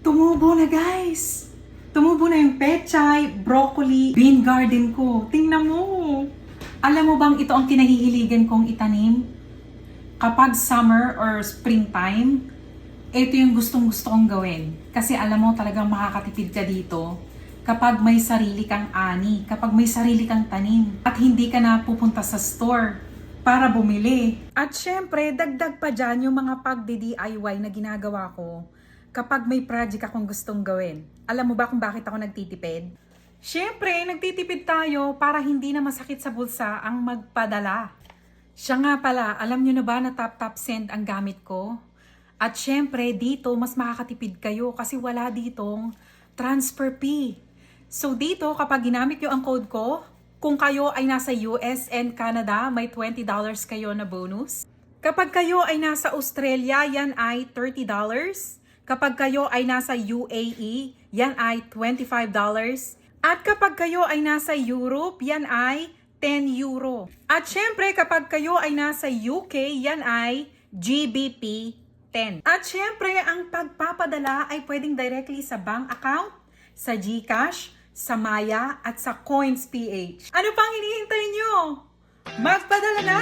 Tumubo na guys! Tumubo na yung pechay, broccoli, bean garden ko. Tingnan mo! Alam mo bang ito ang kinahihiligan kong itanim? Kapag summer or springtime, ito yung gustong gusto kong gawin. Kasi alam mo talagang makakatipid ka dito kapag may sarili kang ani, kapag may sarili kang tanim, at hindi ka na pupunta sa store para bumili. At syempre, dagdag pa dyan yung mga pagdi-DIY na ginagawa ko kapag may project akong gustong gawin. Alam mo ba kung bakit ako nagtitipid? Syempre, nagtitipid tayo para hindi na masakit sa bulsa ang magpadala. Siya nga pala, alam nyo na ba na tap-tap send ang gamit ko? At syempre, dito mas makakatipid kayo kasi wala ditong transfer fee. So dito, kapag ginamit nyo ang code ko, kung kayo ay nasa US and Canada, may $20 kayo na bonus. Kapag kayo ay nasa Australia, yan ay $30. Kapag kayo ay nasa UAE, yan ay $25. At kapag kayo ay nasa Europe, yan ay 10 euro. At syempre, kapag kayo ay nasa UK, yan ay GBP 10. At syempre, ang pagpapadala ay pwedeng directly sa bank account, sa GCash, sa Maya, at sa CoinsPH. Ano pang hinihintay nyo? Magpadala na!